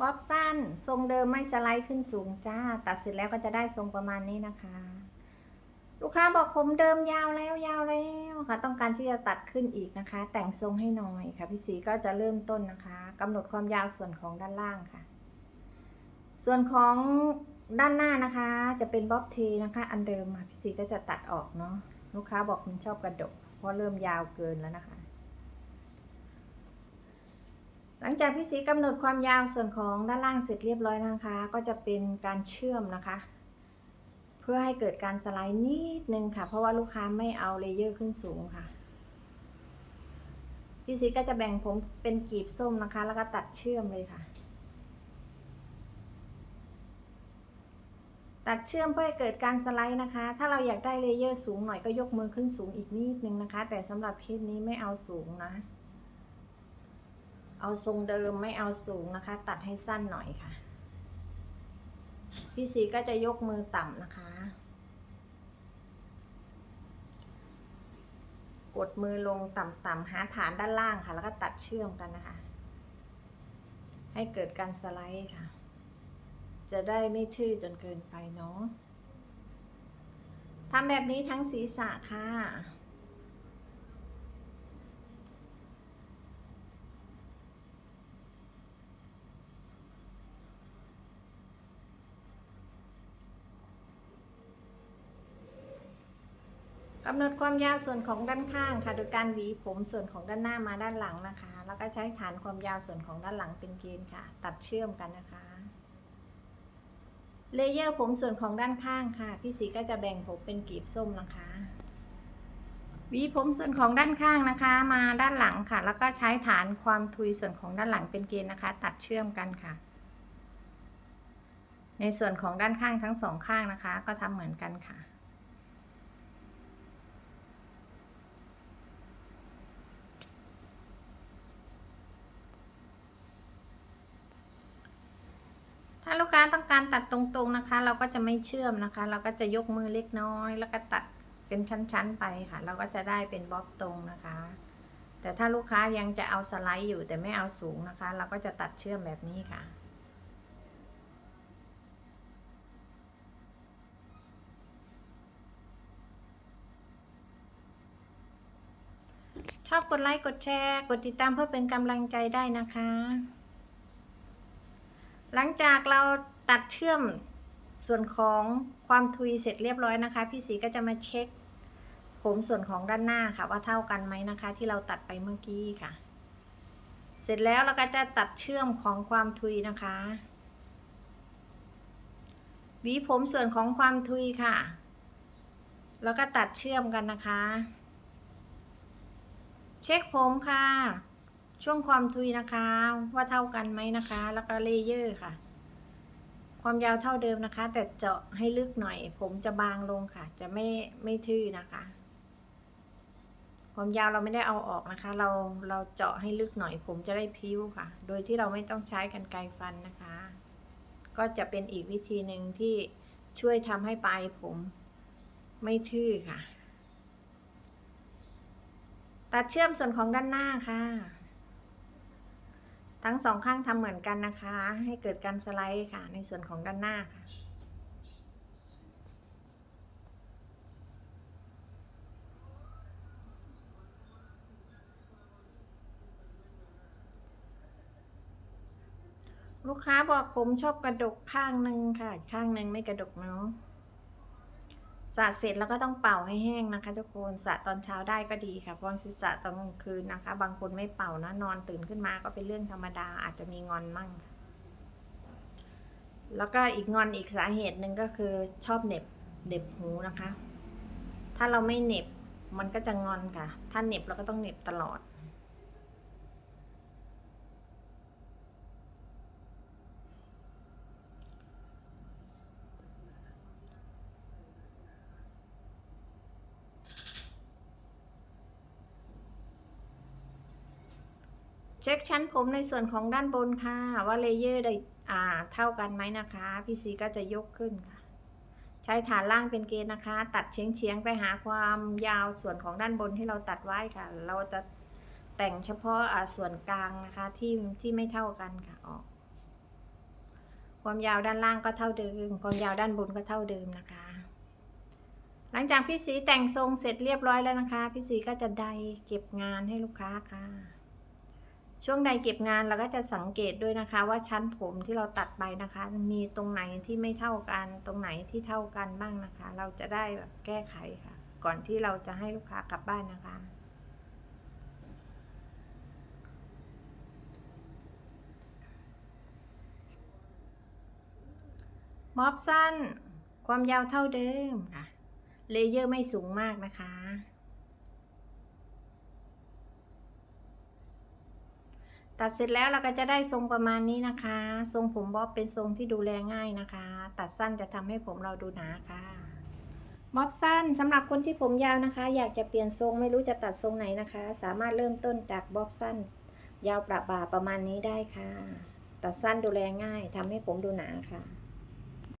บ๊อบสั้น ทรงเดิมไม่สไลด์ขึ้นสูงจ้า ตัดเสร็จแล้วก็จะได้ทรงประมาณนี้นะคะ ลูกค้าบอกผมเดิมยาวแล้วยาวแล้วค่ะ ต้องการที่จะตัดขึ้นอีกนะคะ แต่งทรงให้หน่อยค่ะ พี่สีก็จะเริ่มต้นนะคะกำหนดความยาวส่วนของด้านล่างค่ะ ส่วนของด้านหน้านะคะ จะเป็นบ๊อบเทนะคะ อันเดิมค่ะพี่สีก็จะตัดออกเนาะ ลูกค้าบอกมันชอบกระดก เพราะเริ่มยาวเกินแล้วนะคะ หลังจากพี่สีกำหนดความยาวส่วนของด้านล่างเสร็จเรียบร้อยนะคะ ก็จะเป็นการเชื่อมนะคะ เพื่อให้เกิดการสไลด์นิดนึงค่ะ เพราะว่าลูกค้าไม่เอาเลเยอร์ขึ้นสูงค่ะพี่สีก็จะแบ่งผมเป็นกีบส้มนะคะ แล้วก็ตัดเชื่อมเลยค่ะ ตัดเชื่อมเพื่อให้เกิดการสไลด์นะคะ ถ้าเราอยากได้เลเยอร์สูงหน่อยก็ยกมือขึ้นสูงอีกนิดนึงนะคะ แต่สำหรับเคสนี้ไม่เอาสูงนะ เอาทรงเดิมไม่เอาสูงนะคะ ตัดให้สั้นหน่อยค่ะ พี่สีก็จะยกมือต่ำนะคะ กดมือลงต่ำๆหาฐานด้านล่างค่ะ แล้วก็ตัดเชื่อมกันนะคะ ให้เกิดการสไลด์ค่ะ จะได้ไม่ทื่อจนเกินไปเนาะทำแบบนี้ทั้งศีรษะค่ะำหนดความยาวส่วนของด้านข้างค่ะ โดยการหวีผมส่วนของด้านหน้ามาด้านหลังนะคะ แล้วก็ใช้ฐานความยาวส่วนของด้านหลังเป็นเกณฑ์ค่ะ ตัดเชื่อมกันนะคะ เลเยอร์ผมส่วนของด้านข้างค่ะ พี่สีก็จะแบ่งผมเป็นกีบส้มนะคะหวีผมส่วนของด้านข้างนะคะ มาด้านหลังค่ะ แล้วก็ใช้ฐานความทุยส่วนของด้านหลังเป็นเกณฑ์นะคะ ตัดเชื่อมกันค่ะ ในส่วนของด้านข้างทั้งสองข้างนะคะ ก็ทำเหมือนกันค่ะาลูกค้าต้องการตัดตรงๆนะคะ เราก็จะไม่เชื่อมนะคะ เราก็จะยกมือเล็กน้อย แล้วก็ตัดเป็นชั้นๆไปค่ะ เราก็จะได้เป็นบ๊อบตรงนะคะ แต่ถ้าลูกค้ายังจะเอาสไลด์อยู่แต่ไม่เอาสูงนะคะ เราก็จะตัดเชื่อมแบบนี้ค่ะ ชอบกดไลค์กดแชร์ กดติดตามเพื่อเป็นกำลังใจได้นะคะ หลังจากเราตัดเชื่อมส่วนของความทุยเสร็จเรียบร้อยนะคะ พี่สีก็จะมาเช็ค ผมส่วนของด้านหน้าค่ะ ว่าเท่ากันไหมนะคะ ที่เราตัดไปเมื่อกี้ค่ะ เสร็จแล้วเราก็จะตัดเชื่อมของความทุยนะคะหวีผมส่วนของความทุยค่ะ แล้วก็ตัดเชื่อมกันนะคะ เช็คผมค่ะ ช่วงความทุยนะคะ ว่าเท่ากันไหมนะคะ แล้วก็เลเยอร์ค่ะ ความยาวเท่าเดิมนะคะ แต่เจาะให้ลึกหน่อย ผมจะบางลงค่ะ จะไม่ไม่ทื่อนะคะ ความยาวเราไม่ได้เอาออกนะคะ เราเราเจาะให้ลึกหน่อย ผมจะได้พิ้วค่ะ โดยที่เราไม่ต้องใช้กันไกรฟันนะคะ ก็จะเป็นอีกวิธีหนึ่งที่ช่วยทำให้ปลายผมไม่ทื่อค่ะ ตัดเชื่อมส่วนของด้านหน้าค่ะ ทั้งสองข้างทำเหมือนกันนะคะ ให้เกิดการสไลด์ค่ะ ในส่วนของด้านหน้าค่ะลูกค้าบอกผมชอบกระดกข้างหนึ่งค่ะ ข้างหนึ่งไม่กระดกเนาะ สระเสร็จแล้วก็ต้องเป่าให้แห้งนะคะ ทุกคนสระตอนเช้าได้ก็ดีค่ะเพราะศีรษะตอนกลางคืนนะคะ บางคนไม่เป่านะนอนตื่นขึ้นมาก็เป็นเรื่องธรรมดาอาจจะมีงอนมั่ง แล้วก็อีกงอนอีกสาเหตุหนึ่งก็คือชอบเน็บเน็บหูนะคะ ถ้าเราไม่เน็บมันก็จะงอนค่ะ ถ้าเน็บเราก็ต้องเน็บตลอด เช็คชั้นผมในส่วนของด้านบนค่ะ ว่าเลเยอร์ได้อ่าเท่ากันไหมนะคะ พี่ซีก็จะยกขึ้นค่ะ ใช้ฐานล่างเป็นเกณฑ์นะคะ ตัดเฉียงๆไปหาความยาวส่วนของด้านบนที่เราตัดไว้ค่ะ เราจะแต่งเฉพาะอ่าส่วนกลางนะคะที่ที่ไม่เท่ากันค่ะออกความยาวด้านล่างก็เท่าเดิม ความยาวด้านบนก็เท่าเดิมนะคะ หลังจากพี่สีแต่งทรงเสร็จเรียบร้อยแล้วนะคะ พี่สีก็จะไดเก็บงานให้ลูกค้าค่ะ ช่วงใดเก็บงานเราก็จะสังเกตด้วยนะคะ ว่าชั้นผมที่เราตัดไปนะคะ มีตรงไหนที่ไม่เท่ากัน ตรงไหนที่เท่ากันบ้างนะคะ เราจะได้แบบแก้ไขค่ะ ก่อนที่เราจะให้ลูกค้ากลับบ้านนะคะม็อบสั้น ความยาวเท่าเดิมค่ะ เลเยอร์ไม่สูงมากนะคะ ตัดเสร็จแล้วเราก็จะได้ทรงประมาณนี้นะคะ ทรงผมบ๊อบเป็นทรงที่ดูแลง่ายนะคะ ตัดสั้นจะทำให้ผมเราดูหนาค่ะบ๊อบสั้นสำหรับคนที่ผมยาวนะคะ อยากจะเปลี่ยนทรงไม่รู้จะตัดทรงไหนนะคะ สามารถเริ่มต้นจากบ๊อบสั้น ยาวประบ่าประมาณนี้ได้ค่ะ ตัดสั้นดูแลง่ายทำให้ผมดูหนาค่ะ